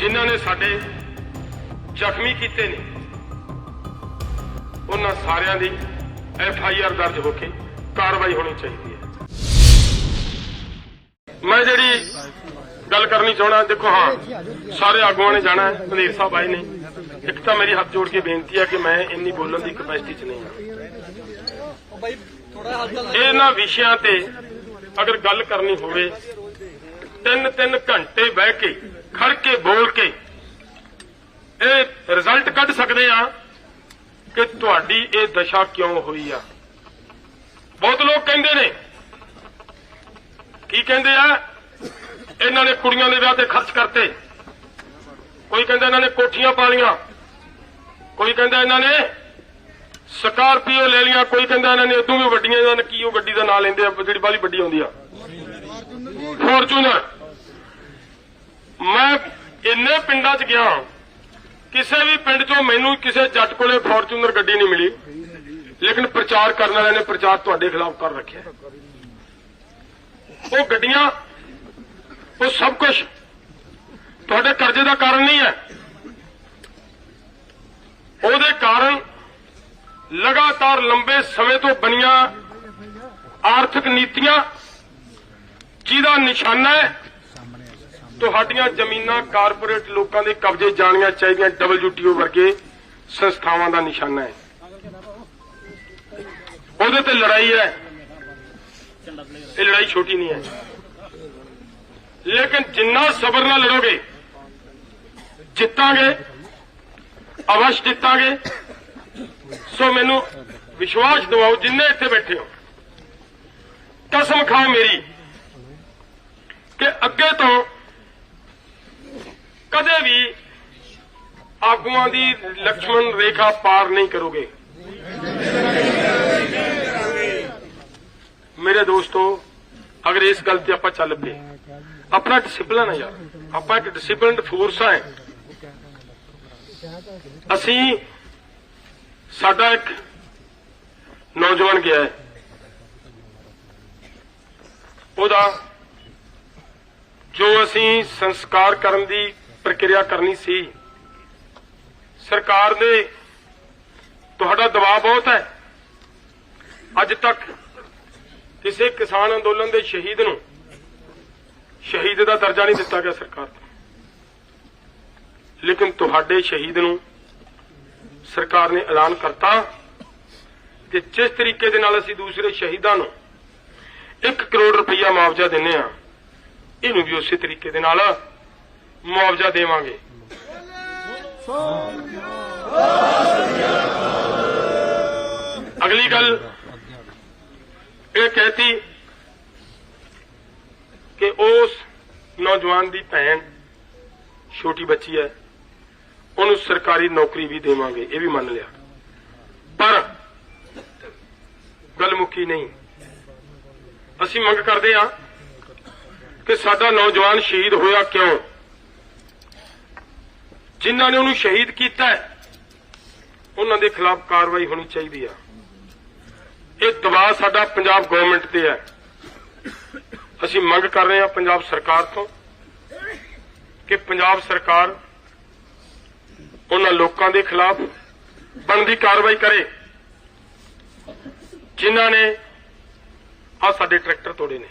ਜਿਨ੍ਹਾਂ ਨੇ ਸਾਡੇ ਜ਼ਖਮੀ ਕੀਤੇ ਨੇ, ਉਹਨਾਂ ਸਾਰਿਆਂ ਦੀ ਐਫ ਆਈ ਆਰ ਦਰਜ ਹੋ ਕੇ ਕਾਰਵਾਈ ਹੋਣੀ ਚਾਹੀਦੀ ਹੈ। ਮੈਂ ਜਿਹੜੀ ਗੱਲ ਕਰਨੀ ਚਾਹਣਾ ਦੇਖੋ ਹਾਂ, ਸਾਰੇ ਆਗੂਆਂ ਨੇ ਜਾਣਾ ਹੈ ਮਨੇਰ ਸਾਹਿਬ ਆਏ ਨੇ। ਇੱਕ ਤਾਂ ਮੇਰੀ ਹੱਥ ਜੋੜ ਕੇ ਬੇਨਤੀ ਹੈ ਕਿ ਮੈਂ ਇੰਨੀ ਬੋਲਣ ਦੀ ਕਪੈਸਿਟੀ 'ਚ ਨਹੀਂ ਹਾਂ। ਇਹਨਾਂ ਵਿਸ਼ਿਆਂ ਤੇ ਅਗਰ ਗੱਲ ਕਰਨੀ ਹੋਵੇ ਤਿੰਨ ਤਿੰਨ ਘੰਟੇ ਬਹਿ ਕੇ, ਖੜ ਕੇ, ਬੋਲ ਕੇ, ਇਹ ਰਿਜ਼ਲਟ ਕੱਢ ਸਕਦੇ ਆ ਕਿ ਤੁਹਾਡੀ ਇਹ ਦਸ਼ਾ ਕਿਉਂ ਹੋਈ ਆ। ਬਹੁਤ ਲੋਕ ਕਹਿੰਦੇ ਨੇ, ਕੀ ਕਹਿੰਦੇ ਆ? ਇਹਨਾਂ ਨੇ ਕੁੜੀਆਂ ਦੇ ਵਿਆਹ ਤੇ ਖਰਚ ਕਰਤੇ। ਕੋਈ ਕਹਿੰਦਾ ਇਹਨਾਂ ਨੇ ਕੋਠੀਆਂ ਪਾ ਲਈਆਂ ਕੋਈ ਕਹਿੰਦਾ ਇਹਨਾਂ ਨੇ ਸਕਾਰਪੀਓ ਲੈ ਲਈਆਂ। ਕੋਈ ਕਹਿੰਦਾ ਇਹਨਾਂ ਨੇ ਉਦੋਂ ਵੀ ਵੱਡੀਆਂ, ਇਹਨਾਂ ਨੇ ਕੀ ਉਹ ਗੱਡੀ ਦਾ ਨਾਂ ਲੈਂਦੇ ਆ, ਜਿਹੜੀ ਬਾਲੀ ਵੱਡੀ ਆਉਂਦੀ ਆ। ਫੋਰਚੂਨਰ। ਮੈਂ ਇੰਨੇ ਪਿੰਡਾਂ 'ਚ ਗਿਆ, ਕਿਸੇ ਵੀ ਪਿੰਡ 'ਚੋਂ ਮੈਨੂੰ ਕਿਸੇ ਜੱਟ ਕੋਲੇ ਫੋਰਚੂਨਰ ਗੱਡੀ ਨਹੀਂ ਮਿਲੀ। ਲੇਕਿਨ ਪ੍ਰਚਾਰ ਕਰਨ ਵਾਲਿਆਂ ਨੇ ਪ੍ਰਚਾਰ ਤੁਹਾਡੇ ਖਿਲਾਫ ਕਰ ਰੱਖਿਆ। ਉਹ ਗੱਡੀਆਂ, ਉਹ ਸਭ ਕੁਝ ਤੁਹਾਡੇ ਕਰਜ਼ੇ ਦਾ ਕਾਰਨ ਨਹੀਂ ਹੈ। ਉਹਦੇ ਕਾਰਨ ਲਗਾਤਾਰ ਲੰਬੇ ਸਮੇਂ ਤੋਂ ਬਣੀਆਂ ਆਰਥਿਕ ਨੀਤੀਆਂ ਜਿਹਦਾ ਨਿਸ਼ਾਨਾ ਹੈ। ਤੁਹਾਡੀਆਂ ਜ਼ਮੀਨਾਂ ਕਾਰਪੋਰੇਟ ਲੋਕਾਂ ਦੇ ਕਬਜ਼ੇ ਜਾਣੀਆਂ ਚਾਹੀਦੀਆਂ WTO ਵਰਗੇ ਸੰਸਥਾਵਾਂ ਦਾ ਨਿਸ਼ਾਨਾ ਹੈ। ਉਹਦੇ ਤੇ ਲੜਾਈ ਹੈ। ਇਹ ਲੜਾਈ ਛੋਟੀ ਨਹੀਂ ਹੈ। ਲੇਕਿਨ ਜਿੰਨਾ ਸਬਰ ਨਾਲ ਲੜੋਗੇ, ਜਿੱਤਾਂਗੇ, ਅਵਸ਼ ਜਿੱਤਾਂਗੇ, ਸੋ ਮੈਨੂੰ ਵਿਸ਼ਵਾਸ ਦਿਵਾਓ ਜਿੰਨੇ ਇੱਥੇ ਬੈਠੇ ਹੋ। ਕਸਮ ਖਾਓ ਮੇਰੀ। ਕਿ ਅੱਗੇ ਤੋਂ ਕਦੇ ਵੀ ਆਗੂਆਂ ਦੀ ਲਕਸ਼ਮਣ ਰੇਖਾ ਪਾਰ ਨਹੀਂ ਕਰੋਗੇ। ਮੇਰੇ ਦੋਸਤੋ, ਅਗਰ ਇਸ ਗੱਲ ਤੇ ਆਪਾਂ ਚੱਲ ਪਏ ਆਪਣਾ ਡਿਸਪਲਨ ਹੈ ਯਾਰ। ਆਪਾਂ ਇੱਕ ਡਿਸਪਲਿਨਡ ਫੋਰਸ ਹੈ। ਅਸੀਂ ਸਾਡਾ ਇੱਕ ਨੌਜਵਾਨ ਗਿਆ ਹੈ। ਉਹਦਾ ਜੋ ਅਸੀਂ ਸੰਸਕਾਰ ਕਰਨ ਦੀ ਪ੍ਰਕਿਰਿਆ ਕਰਨੀ ਸੀ, ਸਰਕਾਰ ਨੇ ਤੁਹਾਡਾ ਦਬਾਅ ਬਹੁਤ ਹੈ। ਅੱਜ ਤੱਕ ਕਿਸੇ ਕਿਸਾਨ ਅੰਦੋਲਨ ਦੇ ਸ਼ਹੀਦ ਨੂੰ ਸ਼ਹੀਦ ਦਾ ਦਰਜਾ ਨਹੀਂ ਦਿੱਤਾ ਗਿਆ ਸਰਕਾਰ ਤੋਂ। ਲੇਕਿਨ ਤੁਹਾਡੇ ਸ਼ਹੀਦ ਨੂੰ ਸਰਕਾਰ ਨੇ ਐਲਾਨ ਕਰਤਾ ਕਿ ਜਿਸ ਤਰੀਕੇ ਦੇ ਨਾਲ ਅਸੀਂ ਦੂਸਰੇ ਸ਼ਹੀਦਾਂ ਨੂੰ 1 ਕਰੋੜ ਰੁਪਈਆ ਮੁਆਵਜ਼ਾ ਦਿੰਨੇ ਆ ਇਹਨੂੰ ਵੀ ਉਸੇ ਤਰੀਕੇ ਦੇ ਨਾਲ ਮੁਆਵਜ਼ਾ ਦੇਵਾਂਗੇ। ਅਗਲੀ ਗੱਲ ਇਹ ਕਹਿਤੀ ਕਿ ਉਸ ਨੌਜਵਾਨ ਦੀ ਭੈਣ, ਛੋਟੀ ਬੱਚੀ ਹੈ, ਉਹਨੂੰ ਸਰਕਾਰੀ ਨੌਕਰੀ ਵੀ ਦੇਵਾਂਗੇ, ਇਹ ਵੀ ਮੰਨ ਲਿਆ। ਪਰ ਗੱਲ ਮੁੱਕੀ ਨਹੀਂ। ਅਸੀਂ ਮੰਗ ਕਰਦੇ ਹਾਂ ਕਿ ਸਾਡਾ ਨੌਜਵਾਨ ਸ਼ਹੀਦ ਹੋਇਆ ਕਿਉਂ? ਜਿਨ੍ਹਾਂ ਨੇ ਉਹਨੂੰ ਸ਼ਹੀਦ ਕੀਤਾ ਹੈ, ਉਹਨਾਂ ਦੇ ਖਿਲਾਫ ਕਾਰਵਾਈ ਹੋਣੀ ਚਾਹੀਦੀ ਆ। ਇਹ ਦਬਾਅ ਸਾਡਾ ਪੰਜਾਬ ਗਵਰਨਮੈਂਟ ਤੇ ਹੈ। ਅਸੀਂ ਮੰਗ ਕਰ ਰਹੇ ਹਾਂ ਪੰਜਾਬ ਸਰਕਾਰ ਤੋਂ ਕਿ ਪੰਜਾਬ ਸਰਕਾਰ ਉਹਨਾਂ ਲੋਕਾਂ ਦੇ ਖਿਲਾਫ ਬਣਦੀ ਕਾਰਵਾਈ ਕਰੇ, ਜਿਨ੍ਹਾਂ ਨੇ ਆ ਸਾਡੇ ਟਰੈਕਟਰ ਤੋੜੇ ਨੇ।